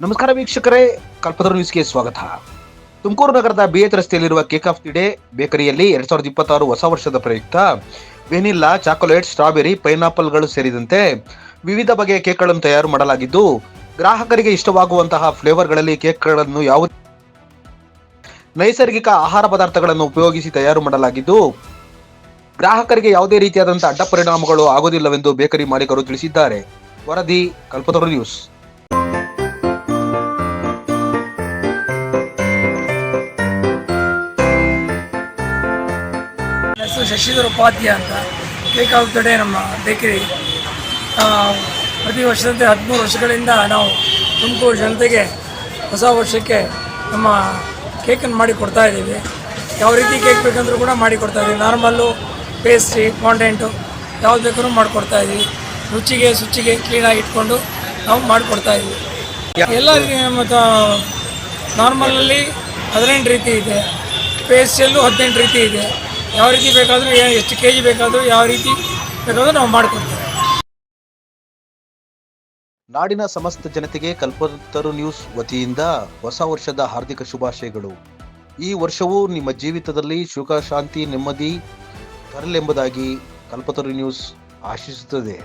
ನಮಸ್ಕಾರ ವೀಕ್ಷಕರೇ, ಕಲ್ಪತರು ನ್ಯೂಸ್ಗೆ ಸ್ವಾಗತ. ತುಮಕೂರು ನಗರದ ಬಿಎತ್ ರಸ್ತೆಯಲ್ಲಿರುವ ಕೇಕ್ ಆಫ್ ದಿ ಡೇ ಬೇಕರಿಯಲ್ಲಿ ಎರಡ್ ಸಾವಿರದ ಇಪ್ಪತ್ತಾರು ಹೊಸ ವರ್ಷದ ಪ್ರಯುಕ್ತ ವೆನಿಲ್ಲಾ, ಚಾಕೊಲೇಟ್, ಸ್ಟ್ರಾಬೆರಿ, ಪೈನಾಪಲ್ಗಳು ಸೇರಿದಂತೆ ವಿವಿಧ ಬಗೆಯ ಕೇಕ್ಗಳನ್ನು ತಯಾರು ಮಾಡಲಾಗಿದ್ದು, ಗ್ರಾಹಕರಿಗೆ ಇಷ್ಟವಾಗುವಂತಹ ಫ್ಲೇವರ್ಗಳಲ್ಲಿ ಕೇಕ್ಗಳನ್ನು ಯಾವ ನೈಸರ್ಗಿಕ ಆಹಾರ ಪದಾರ್ಥಗಳನ್ನು ಉಪಯೋಗಿಸಿ ತಯಾರು ಮಾಡಲಾಗಿದ್ದು, ಗ್ರಾಹಕರಿಗೆ ಯಾವುದೇ ರೀತಿಯಾದಂತಹ ಅಡ್ಡ ಪರಿಣಾಮಗಳು ಆಗುವುದಿಲ್ಲವೆಂದು ಬೇಕರಿ ಮಾಲೀಕರು ತಿಳಿಸಿದ್ದಾರೆ. ವರದಿ, ಕಲ್ಪತರು ನ್ಯೂಸ್. ಹೆಸರು ಶಶಿಧರ್ ಉಪಾಧ್ಯಾಯ ಅಂತ. ಕೇಕ್ ಆಫ್ ದ ಡೇ ನಮ್ಮ ಬೇಕರಿ. ಪ್ರತಿ ವರ್ಷದಂತೆ ಹದಿಮೂರು ವರ್ಷಗಳಿಂದ ನಾವು ತುಮಕೂರು ಜನತೆಗೆ ಹೊಸ ವರ್ಷಕ್ಕೆ ನಮ್ಮ ಕೇಕನ್ನು ಮಾಡಿ ಕೊಡ್ತಾ ಇದ್ದೀವಿ. ಯಾವ ರೀತಿ ಕೇಕ್ ಬೇಕಂದ್ರೂ ಕೂಡ ಮಾಡಿ ಕೊಡ್ತಾ ಇದ್ದೀವಿ. ನಾರ್ಮಲ್ಲು, ಪೇಸ್ಟ್ರಿ ಫಾಂಡೆಂಟು ಯಾವ್ದು ಬೇಕಾದ್ರೂ ಮಾಡಿಕೊಡ್ತಾ ಇದ್ದೀವಿ. ರುಚಿಗೆ ಶುಚಿಗೆ ಕ್ಲೀನಾಗಿ ಇಟ್ಕೊಂಡು ನಾವು ಮಾಡಿಕೊಡ್ತಾ ಇದ್ದೀವಿ. ಎಲ್ಲ ಮತ್ತು ನಾರ್ಮಲಲ್ಲಿ ಹದಿನೆಂಟು ರೀತಿ ಇದೆ. ಪೇಸ್ಟಲ್ಲೂ ಹದಿನೆಂಟು ರೀತಿ ಇದೆ. ಯಾವ ರೀತಿ ಬೇಕಾದರೂ ಎಷ್ಟು ಕೆ ಜಿ ಬೇಕಾದರೂ ಯಾವ ರೀತಿ ಬೇಕಾದರೂ ನಾವು ಮಾಡಿಕೊಡ್ತೇವೆ. ನಾಡಿನ ಸಮಸ್ತ ಜನತೆಗೆ ಕಲ್ಪತರು ನ್ಯೂಸ್ ವತಿಯಿಂದ ಹೊಸ ವರ್ಷದ ಹಾರ್ದಿಕ ಶುಭಾಶಯಗಳು. ಈ ವರ್ಷವು ನಿಮ್ಮ ಜೀವಿತದಲ್ಲಿ ಸುಖ, ಶಾಂತಿ, ನೆಮ್ಮದಿ ತರಲೆಂಬುದಾಗಿ ಕಲ್ಪತರು ನ್ಯೂಸ್ ಆಶಿಸುತ್ತದೆ.